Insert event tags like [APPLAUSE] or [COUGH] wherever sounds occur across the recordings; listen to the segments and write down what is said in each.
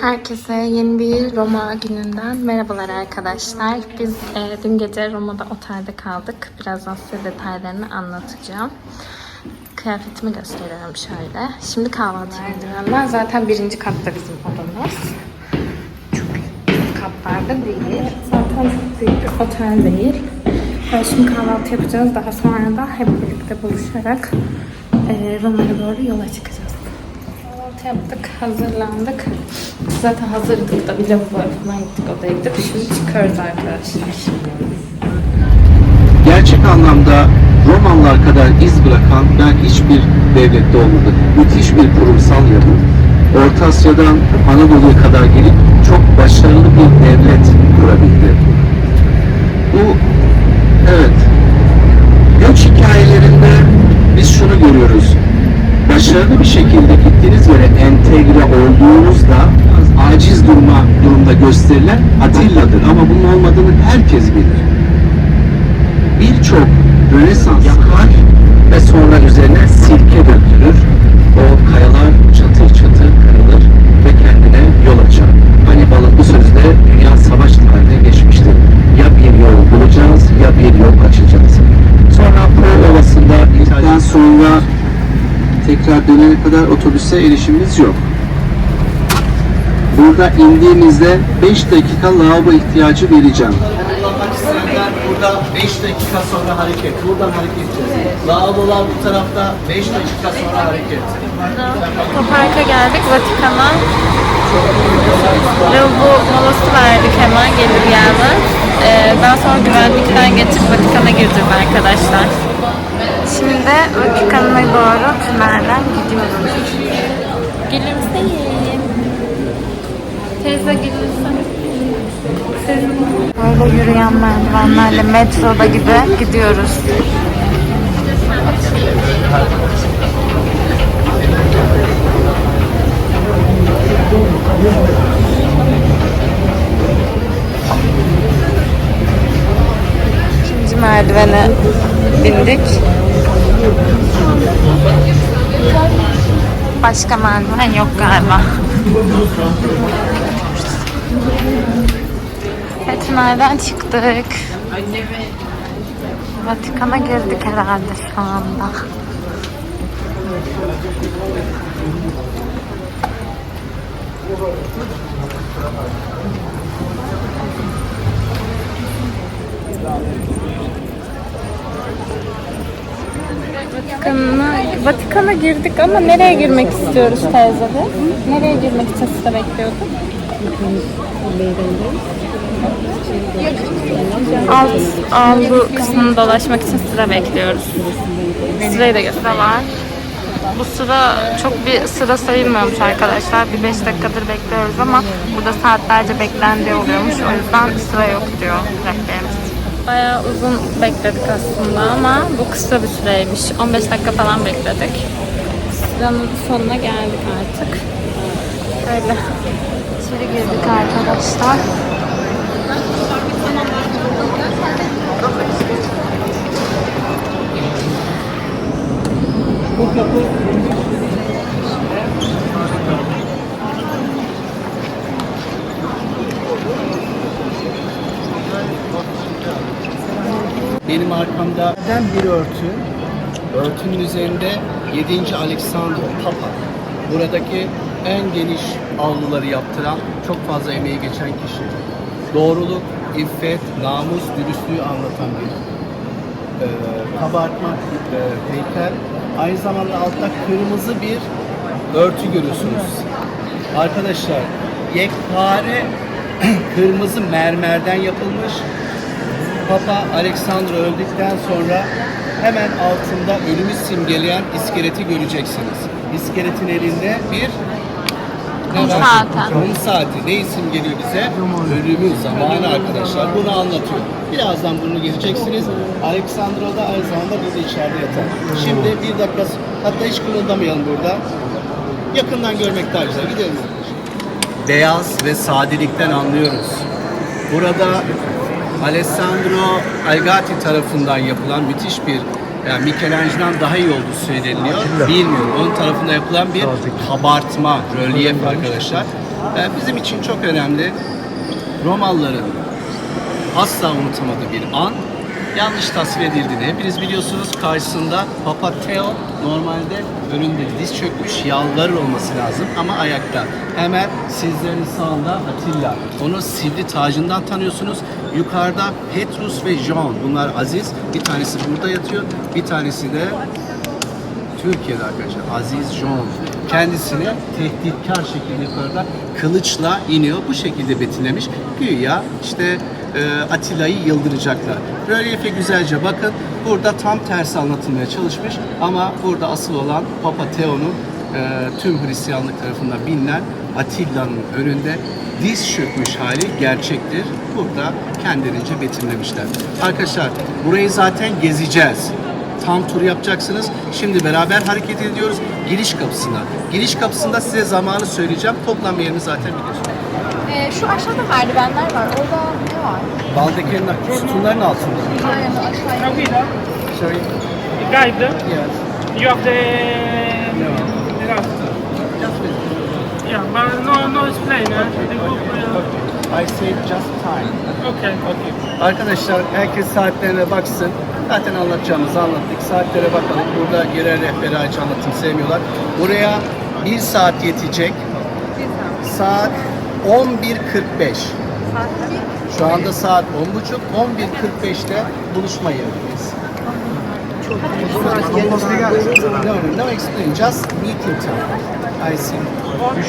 Herkese yeni bir Roma gününden merhabalar arkadaşlar. Biz e, dün gece Roma'da otelde kaldık. Birazdan size detaylarını anlatacağım. Kıyafetimi gösteriyorum şöyle. Şimdi kahvaltıya gidiyorum ben. Zaten birinci katta bizim odamız. Çok katlarda değil. Zaten büyük bir otel değil. E, şimdi kahvaltı yapacağız. Daha sonra da hep birlikte buluşarak e, Roma'ya doğru yola çıkacağız. Yaptık, hazırlandık. Zaten hazırdık da bir lavaboya falan gittik, odaya gittik. Şimdi çıkıyoruz arkadaşlar. gerçek anlamda Romanlar kadar iz bırakan belki hiçbir devlette olmadı. Müthiş bir kurumsal yapı. Orta Asya'dan Anadolu'ya kadar gelip çok başarılı bir devlet kurabildi. Bu, evet, göç hikayelerinde biz şunu görüyoruz. Başarılı bir şekilde gittiğiniz yere entegre olduğunuzda aciz durma durumda gösterilen Atilla'dır. Ama bunun olmadığını herkes bilir birçok Rönesans yakar ve sonra üzerine silke dökülür. O kayalar çatır çatır kırılır ve kendine yol açar. Hannibal'ın bu sözde dünya savaş tarihine geçmiştir. Ya bir yol bulacağız ya bir yol açacağız. Tekrar dönene kadar otobüse erişimimiz yok. Burada indiğimizde 5 dakika lavabo ihtiyacı vereceğim. burada 5 dakika sonra hareket. Buradan hareket edeceğiz. Lavabolar bu tarafta 5 dakika sonra hareket. Otoparka geldik, Vatikan'a. Lavabo molası verdik hemen gelir gelmez. Ee, daha sonra güvenlikten geçip Vatikan'a gireceğiz arkadaşlar. Şimdi Vatikan'a doğru tünelden gidiyoruz. Gülümseyin. Teyze gülümse. Böyle yürüyen merdivenlerle metroda gibi gidiyoruz. İkinci merdivene bindik. Başka merdiven yok galiba. Evet, nereden çıktık? Vatikan'a girdik herhalde şu anda. Vatikan'a, Vatikan'a girdik ama nereye girmek istiyoruz teyze de? Nereye girmek için sıra bekliyorduk? Alt avlu kısmını dolaşmak için sıra bekliyoruz. Sırayı da göster var. Bu sıra çok bir sıra sayılmıyormuş arkadaşlar. Bir 5 dakikadır bekliyoruz ama burada saatlerce beklendi oluyormuş. O yüzden sıra yok diyor rehberimiz. Bayağı uzun bekledik aslında ama bu kısa bir süreymiş. 15 dakika falan bekledik. Sıranın sonuna geldik artık. Öyle. İçeri girdik arkadaşlar. Benim arkamda bir örtü. Örtünün üzerinde 7. Alexander Papa. Buradaki en geniş avluları yaptıran, çok fazla emeği geçen kişi. Doğruluk, iffet, namus, dürüstlüğü anlatan bir e, kabartma e, heykel. Aynı zamanda altta kırmızı bir örtü görüyorsunuz. Arkadaşlar yekpare [CLEARS THROAT] kırmızı mermerden yapılmış. Papa Alexander öldükten sonra hemen altında ölümü simgeleyen iskeleti göreceksiniz. İskeletin elinde bir Kum saati. Kum saati. Neyi simgeliyor bize? Ölümü, zamanı arkadaşlar. Bunu anlatıyor. Birazdan bunu gireceksiniz. Alexandra da aynı zamanda burada içeride yatar. Şimdi bir dakika, hatta hiç kımıldamayalım burada. Yakından görmek daha güzel. Gidelim. Beyaz ve sadelikten anlıyoruz. Burada Alessandro Algati tarafından yapılan müthiş bir yani Michelangelo'dan daha iyi olduğu söyleniyor. Bilmiyorum. Onun tarafından yapılan bir kabartma, rölyef arkadaşlar. Ee, bizim için çok önemli. Romalıların asla unutamadığı bir an yanlış tasvir edildiğini hepiniz biliyorsunuz. Karşısında Papa Theo normalde önünde diz çökmüş yalvarır olması lazım ama ayakta. Hemen sizlerin sağında Atilla. Onu sivri tacından tanıyorsunuz. Yukarıda Petrus ve John. Bunlar aziz. Bir tanesi burada yatıyor. Bir tanesi de Türkiye'de arkadaşlar Aziz John kendisine tehditkar şekilde yukarıda kılıçla iniyor. Bu şekilde betimlemiş. Güya işte e, Atilla'yı yıldıracaklar. Rölyefe güzelce bakın. Burada tam tersi anlatılmaya çalışmış ama burada asıl olan Papa Theo'nun e, tüm Hristiyanlık tarafından bilinen Atilla'nın önünde diz çökmüş hali gerçektir. Burada kendilerince betimlemişler. Arkadaşlar burayı zaten gezeceğiz tam tur yapacaksınız. Şimdi beraber hareket ediyoruz. Giriş kapısına. Giriş kapısında size zamanı söyleyeceğim. Toplam yerini zaten biliyorsunuz. Ee, şu aşağıda merdivenler var. Orada ne var? Baldekerin sütunların altında. Aynen aşağıya. Sorry. guide, Yes. you have the, No. the. Just wait. Yeah, but no, no explain. Eh? The group, uh, I said just time. okay, okay. Arkadaşlar herkes saatlerine baksın. Zaten anlatacağımızı anlattık. Saatlere bakalım. Burada yerel rehberi aç anlatım sevmiyorlar. Buraya bir saat yetecek. Saat 11.45. Şu anda saat 10.30. 11.45'te buluşma yerindeyiz. No, no, explain. Just meeting time. I see.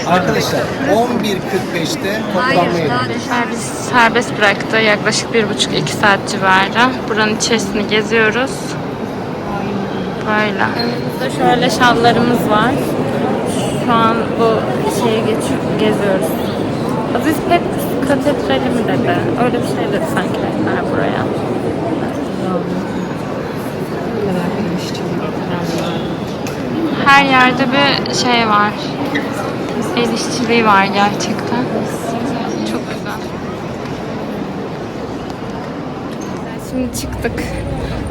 Arkadaşlar 11.45'te toplanma yerindeyiz. Servis serbest bıraktı. Yaklaşık bir buçuk iki saat civarı. Buranın içerisini geziyoruz. Böyle. Burada şöyle şallarımız var. Şu an bu şeyi geçiyor, geziyoruz. Aziz Petrus Katedrali mi dedi? Öyle bir şey dedi sanki rehber buraya. Her yerde bir şey var. El işçiliği var gerçekten. Çok güzel. Şimdi çıktık.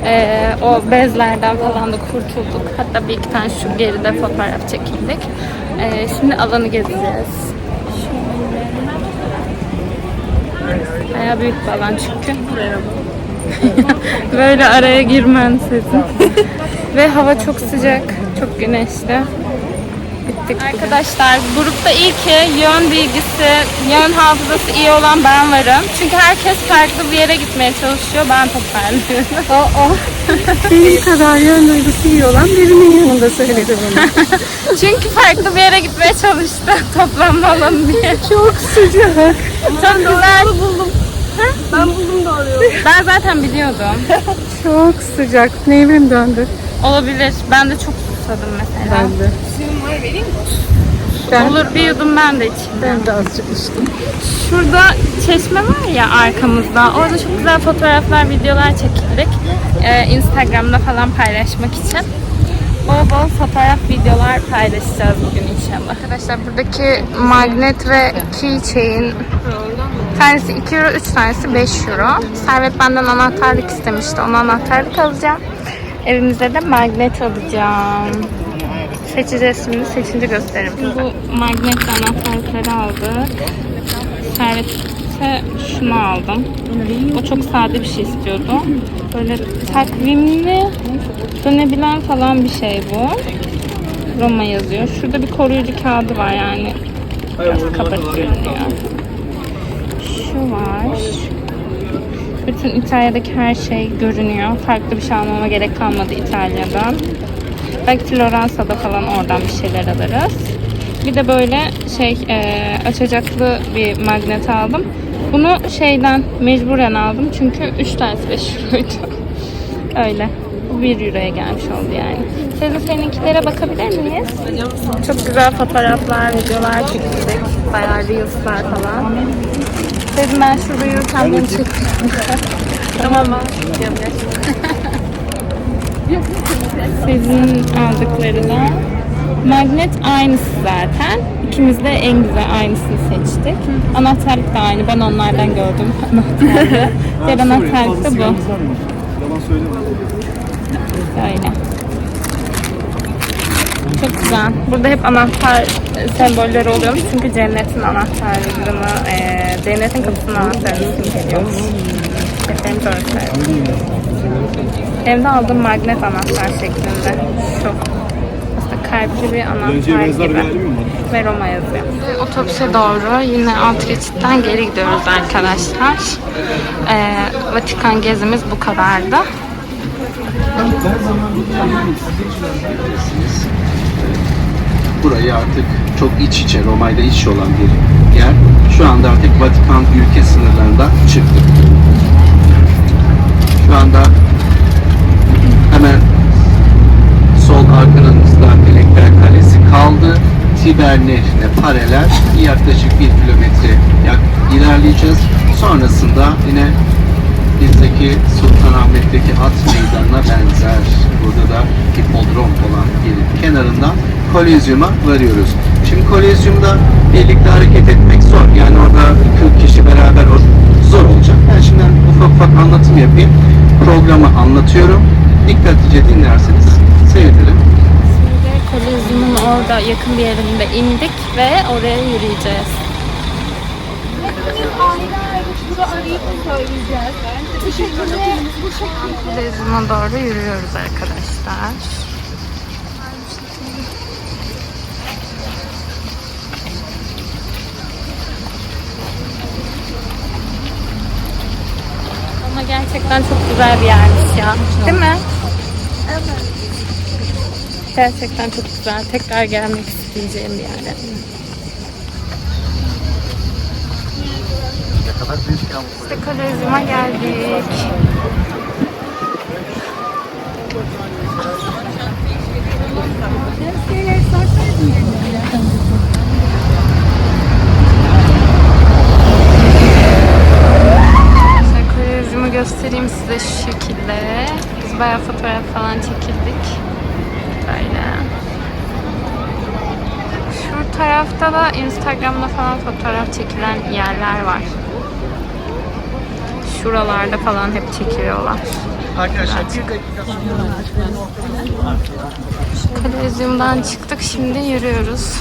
Ee, o bezlerden falan da kurtulduk. Hatta bir iki tane şu geride fotoğraf çekildik. Ee, şimdi alanı gezeceğiz. Baya büyük bir alan çünkü. [LAUGHS] Böyle araya girmen sesin. Ve hava çok sıcak, çok güneşli. Bittik Arkadaşlar grupta iyi ki yön bilgisi, yön hafızası iyi olan ben varım. Çünkü herkes farklı bir yere gitmeye çalışıyor. Ben toparlıyorum. [LAUGHS] Aa, benim kadar yön duygusu iyi olan birinin yanında söyledi bunu. [LAUGHS] Çünkü farklı bir yere gitmeye çalıştı. Toplanma alanı diye. Çok sıcak. Çok güzel. buldum. Ben buldum doğru Ben zaten biliyordum. [LAUGHS] Çok sıcak. Nevrim döndü. Olabilir. Ben de çok susadım mesela. Ben de. Ben, Olur bir yudum ben de içeyim. ben de azıcık içtim. Şurada çeşme var ya arkamızda. Orada çok güzel fotoğraflar, videolar çekildik. Ee, Instagram'da falan paylaşmak için. Bol bol fotoğraf, videolar paylaşacağız bugün inşallah. Arkadaşlar buradaki magnet ve keychain tanesi 2 euro, 3 tanesi 5 euro. Servet benden anahtarlık istemişti. Ona anahtarlık alacağım. Evimize de magnet alacağım. Seçeceğiz şimdi. Seçince gösteririm. Bu magnet anahtarlıkları aldık. Servet'e şunu aldım. O çok sade bir şey istiyordu. Böyle takvimli dönebilen falan bir şey bu. Roma yazıyor. Şurada bir koruyucu kağıdı var yani. Biraz kapatık görünüyor. Şu var. Bütün İtalya'daki her şey görünüyor. Farklı bir şey almama gerek kalmadı İtalya'dan. Belki Floransa'da falan oradan bir şeyler alırız. Bir de böyle şey e, açacaklı bir magnet aldım. Bunu şeyden mecburen aldım çünkü 3 tanesi 5 euroydu. [LAUGHS] Öyle. Bu 1 euroya gelmiş oldu yani. Siz seninkilere bakabilir miyiz? Çok güzel fotoğraflar, videolar çekildik. Bayağı reels'lar falan. Dedim ben şurada yürürken bunu çekeyim. [LAUGHS] tamam mı? [LAUGHS] Sizin aldıkları da magnet aynısı zaten. İkimiz de en güzel aynısını seçtik. Anahtarlık da aynı. Ben onlardan gördüm [LAUGHS] anahtarlığı. Diğer anahtarlık da bu. Böyle. Çok güzel. Burada hep anahtar sembolleri oluyormuş. Çünkü cennetin anahtarlığını, eee cennetin kapısının anahtarını simgeliyormuş. Efendim doğru. Evde aldığım magnet anahtar şeklinde. Çok aslında kalpli bir anahtar gibi. Ve Roma yazıyor. Otobüse doğru yine alt geçitten geri gidiyoruz arkadaşlar. Eee, Vatikan gezimiz bu kadardı. Burayı artık çok iç içe, Roma'yla iç içe olan bir yer. Şu anda artık Vatikan ülke sınırlarından çıktık. Şu anda hemen sol arkanızda Melekler Kalesi kaldı. Tiber Nehri'ne paralel yaklaşık bir kilometre ilerleyeceğiz. Sonrasında yine bizdeki Sultanahmet'teki at meydanına benzer. Burada da hipodrom olan yerin kenarından Kolezyum'a varıyoruz. Şimdi Kolezyum'da birlikte hareket etmek zor. Yani orada 40 kişi beraber zor olacak. Ben şimdiden ufak ufak anlatım yapayım. Programı anlatıyorum. Dikkatlice dinlerseniz sevinirim. Şimdi Kolezyum'un orada yakın bir yerinde indik ve oraya yürüyeceğiz. Kolezyum'a doğru yürüyoruz arkadaşlar. Gerçekten çok güzel bir yermiş ya. Değil mi? Evet. Gerçekten çok güzel. Tekrar gelmek isteyeceğim bir yer. İşte Kolezyum'a geldik. İşte Kolezyum'u göstereyim size şu şekilde. Biz bayağı fotoğraf falan çekildik. Böyle. Şu tarafta da Instagram'da falan fotoğraf çekilen yerler var. Şuralarda falan hep çekiliyorlar. Arkadaşlar bir dakika Kolezyumdan çıktık şimdi yürüyoruz.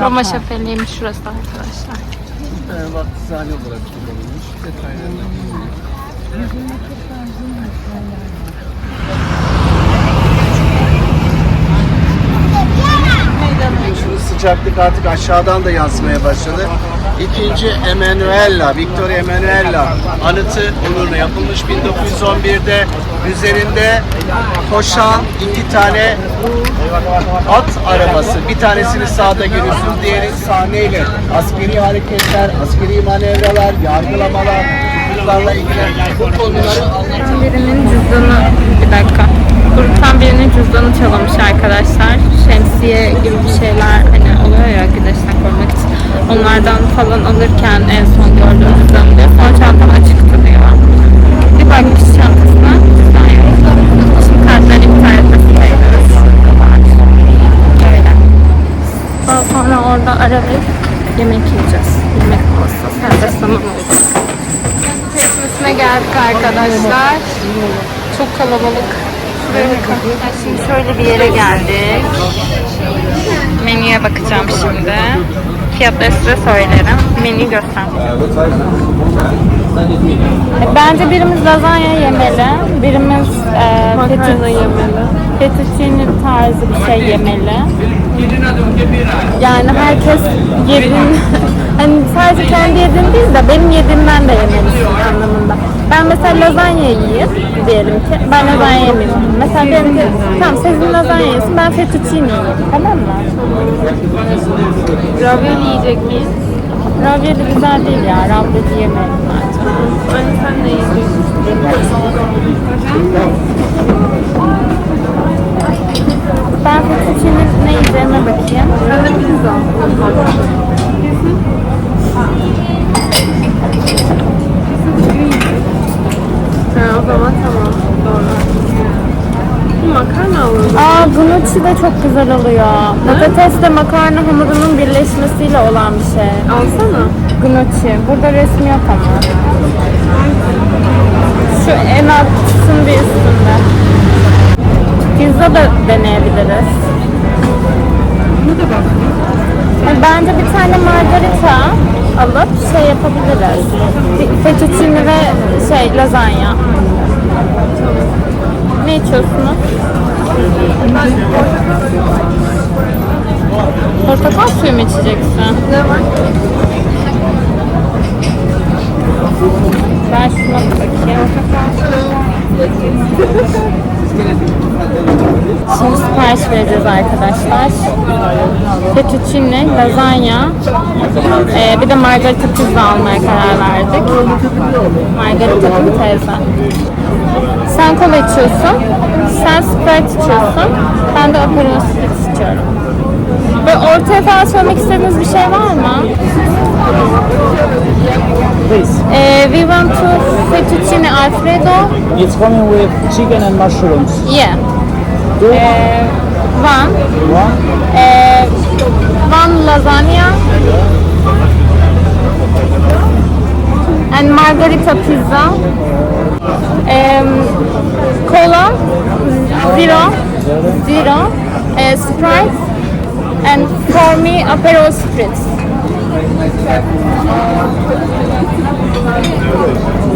Roma şapeliymiş şurası arkadaşlar. Bir tane vaktizane olarak kullanılmış. Detaylarına. Biliyorsunuz sıcaklık artık aşağıdan da yansımaya başladı. İkinci Emanuela, Victor Emanuela anıtı onuruna yapılmış 1911'de üzerinde koşan iki tane at arabası. Bir tanesini sağda görüyorsunuz, diğeri sahneyle. Askeri hareketler, askeri manevralar, yargılamalar, bunlarla ilgili bu konuları anlatan Birinin cüzdanı, bir dakika. Gruptan birinin cüzdanı çalınmış arkadaşlar. Şemsiye gibi bir şeyler hani oluyor ya güneşten korumak için. Onlardan falan alırken en son gördüğüm cüzdanı diyor. Son çantam açıktı diyor. Bir bakmış çantasına Daha sonra orada ara verip yemek yiyeceğiz. Yemek molası. Sadece sanırım olacak. Teslimesine geldik arkadaşlar. Çok kalabalık. Şuraya bakın. Şimdi şöyle bir yere geldik. Menüye bakacağım şimdi. Fiyatları size söylerim. Menüyü göster. E, Bence birimiz lazanya yemeli, birimiz e, fettuccine yemeli. Fettuccine tarzı bir şey yemeli. Yani herkes yediğin, [LAUGHS] hani sadece kendi yediğin değil de benim yediğimden de yemelisin anlamında. Ben mesela lazanya yiyeyim diyelim ki. Ben lazanya yemiyorum. Mesela diyelim ki tamam Sezin lazanya yesin ben fettuccine yiyeyim. Tamam mı? Ravioli yiyecek miyiz? Ravioli güzel değil ya. Ravioli yemeyelim bence. Anne sen ne yiyeceksin? Ben fettuccine ne yiyeceğime bakayım. Ben de pizza. Ha, o zaman tamam. Doğru. Bu makarna alalım. Aa gnocchi de çok güzel oluyor. Patatesle makarna hamurunun birleşmesiyle olan bir şey. Alsana. Gnocchi. Burada resmi yok ama. Şu en altın bir üstünde. Pizza da deneyebiliriz. Bunu da bak. Bence bir tane margarita alıp şey yapabiliriz. Fettuccine ve şey lazanya. Ne içiyorsunuz? Portakal suyu mu içeceksin? Ne var? Ben şuna bakayım. Şimdi sipariş vereceğiz arkadaşlar. Fettuccine, lazanya, ee, bir de margarita pizza almaya karar verdik. Margarita teyze? Sen kola içiyorsun, sen Sprite içiyorsun, ben de Aperol Spritz içiyorum. Böyle ortaya falan söylemek istediğiniz bir şey var mı? Please. Uh, we want to fettuccine alfredo. It's coming with chicken and mushrooms. Yeah. Two, Uh, one. one, Uh, one lasagna. And margarita pizza. Um, cola. Zero. Zero. Uh, Sprite. And for me, Aperol Spritz.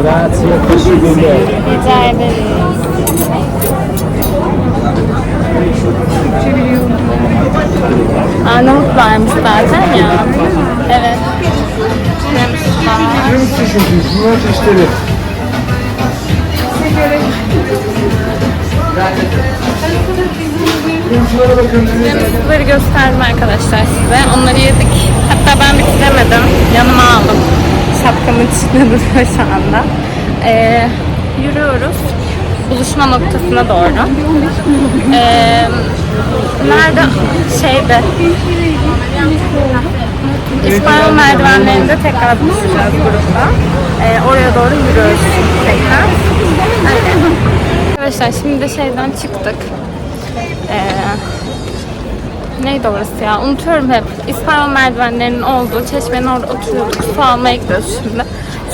grazie, teşekkürler. Rica ederiz. Arnavut varmış zaten ya. Mısırları gösterdim arkadaşlar size. Onları yedik. Hatta ben bitiremedim. Yanıma aldım. Şapkamın içinde [LAUGHS] duruyor şu anda. Ee, yürüyoruz. Buluşma noktasına doğru. Ee, nerede? Şeyde. İspanyol merdivenlerinde tekrar buluşacağız grupta. Ee, oraya doğru yürüyoruz tekrar. Öyle. Arkadaşlar şimdi de şeyden çıktık. Ee, neydi orası ya? Unutuyorum hep. İspanyol merdivenlerinin olduğu çeşmenin orada oturuyorduk. Su almaya gidiyoruz şimdi.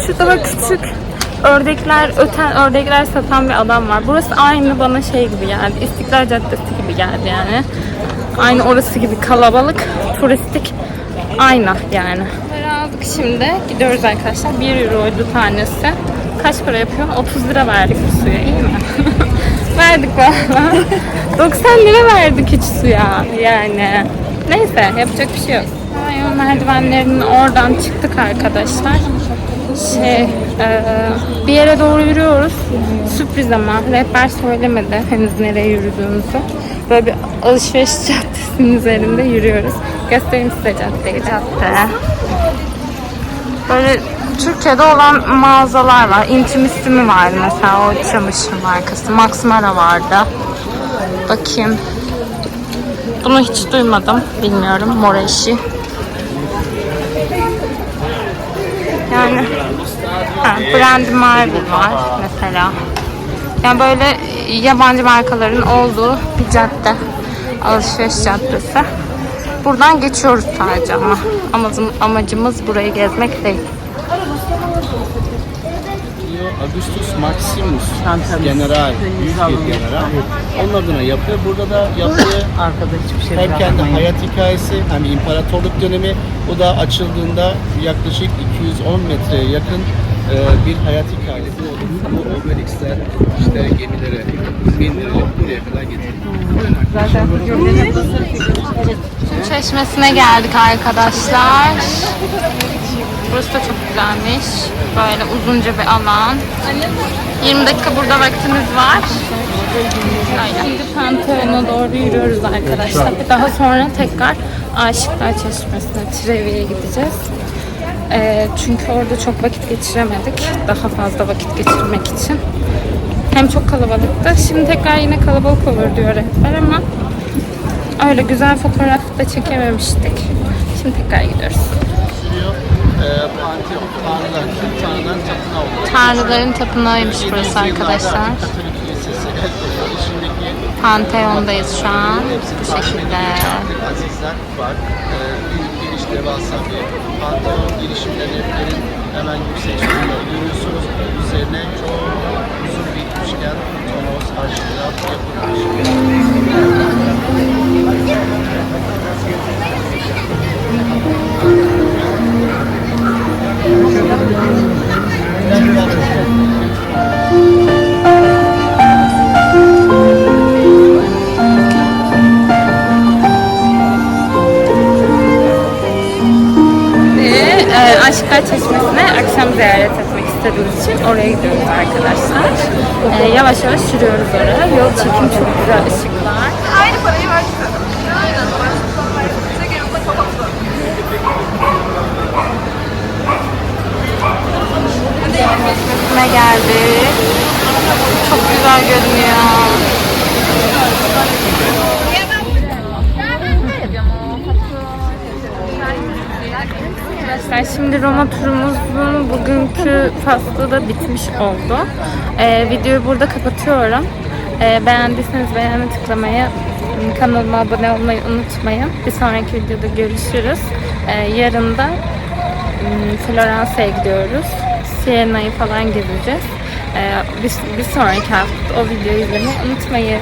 Şurada bak küçük ördekler, öten ördekler satan bir adam var. Burası aynı bana şey gibi geldi. İstiklal Caddesi gibi geldi yani. Aynı orası gibi kalabalık, turistik. Aynı yani. Bunları aldık şimdi. Gidiyoruz arkadaşlar. 1 euroydu tanesi. Kaç para yapıyor? 30 lira verdik bu suya. iyi mi? [LAUGHS] verdik valla. 90 lira verdik hiç suya yani. Neyse yapacak bir şey yok. Ay, merdivenlerinin oradan çıktık arkadaşlar. Şey, e, bir yere doğru yürüyoruz. Sürpriz ama rehber söylemedi henüz nereye yürüdüğümüzü. Böyle bir alışveriş [LAUGHS] caddesinin üzerinde yürüyoruz. Göstereyim size caddeyi. Cadde. Böyle Türkiye'de olan mağazalar var. Intimissimi vardı mesela o çamaşır markası. Max Mara vardı. Bakayım. Bunu hiç duymadım. Bilmiyorum. Moreşi. Yani ha, Brand Marvel var mesela. Yani böyle yabancı markaların olduğu cadde. Alışveriş caddesi. Buradan geçiyoruz sadece ama amacım, amacımız burayı gezmek değil. Augustus Maximus general, büyük bir general. Onun adına yapıyor. Burada da yaptığı [LAUGHS] Arkada hiçbir şey hem kendi hayat hikayesi hem imparatorluk dönemi. Bu da açıldığında yaklaşık 210 metreye yakın e, bir hayat hikayesi. Bu Obelix'ler işte gemilere bindirilip buraya kadar getirildi. Çeşmesine geldik arkadaşlar. Burası da çok güzelmiş. Böyle uzunca bir alan. 20 dakika burada vaktimiz var. Şimdi Pantheon'a doğru yürüyoruz arkadaşlar. Daha sonra tekrar Aşıklar Çeşmesi'ne, Trevi'ye gideceğiz. Ee, çünkü orada çok vakit geçiremedik. Daha fazla vakit geçirmek için. Hem çok kalabalıktı. Şimdi tekrar yine kalabalık olur diyor rehber ama öyle güzel fotoğraf da çekememiştik. Şimdi tekrar gidiyoruz. Ee, Tanrıların tapınağı oluyor. Tanrıların tapınağıymış burası 700 yıllarda arkadaşlar. Pantheon'dayız şu an. Bu şekilde. edilmiş artık azizler var. Ee, büyük geniş devasa bir Pantheon girişimlerin hemen yüksek. Görüyorsunuz üzerine çok uzun bir üçgen tonos harçlığa yapılmış. İstediğimiz için oraya gidiyoruz arkadaşlar. E, yavaş yavaş sürüyoruz oraya. Yol çekim çok güzel ışıklar. Arkadaşlar şimdi Roma turumuzun bugünkü faslı da bitmiş oldu. Ee, videoyu burada kapatıyorum. Ee, beğendiyseniz beğeni tıklamayı, kanalıma abone olmayı unutmayın. Bir sonraki videoda görüşürüz. Ee, yarın da Hmm, Floransa'ya gidiyoruz. Siena'yı falan gezeceğiz. Ee, bir, bir sonraki hafta o videoyu izlemeyi unutmayın.